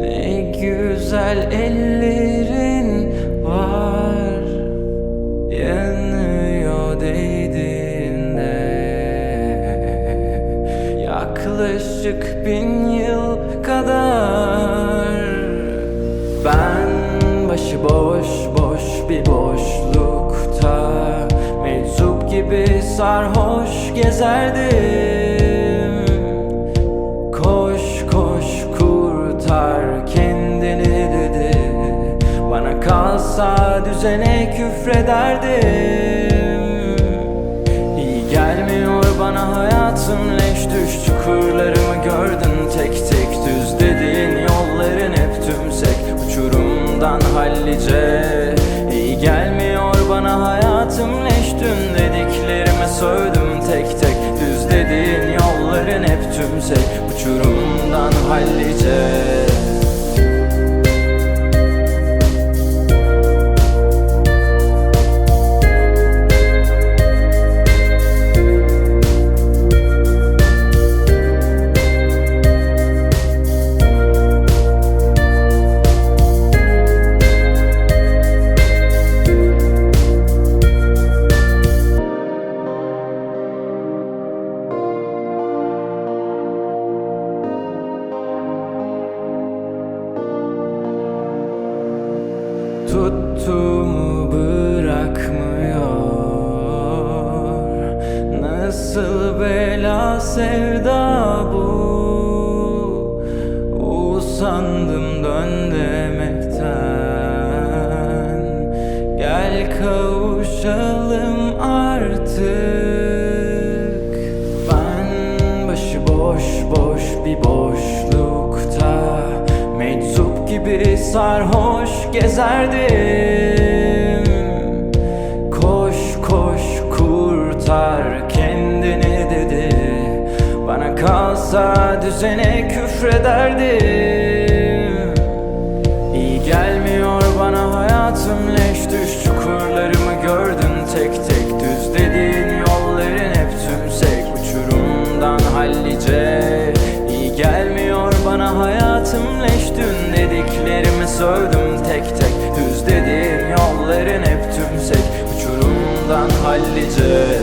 Ne güzel ellerin var. Yanıyor değdiğinde. Yaklaşık bin yıl kadar. Ben başıboş boş bir boşlukta. Meczup gibi sarhoş gezerdim kalsa düzene küfrederdim. İyi gelmiyor bana hayatım leş düş Çukurlarımı gördün tek tek düz dediğin yolların hep tümsek Uçurumdan hallice. İyi gelmiyor bana hayatım leş dün dediklerime sövdüm. Tek tek Düz dediğin yolların hep tümsek Uçurumdan hallice Tuttuğumu bırakmıyor. Nasıl bela sevda bu? Usandım dön demekten Gel kavuşalım artık. Ben başıboş boş bir Meczup gibi sarhoş gezerdim. Koş koş kurtar kendini dedi. Bana kalsa düzene küfrederdim sövdüm tek tek Düz dediğin yolların hep tümsek. Uçurumdan hallice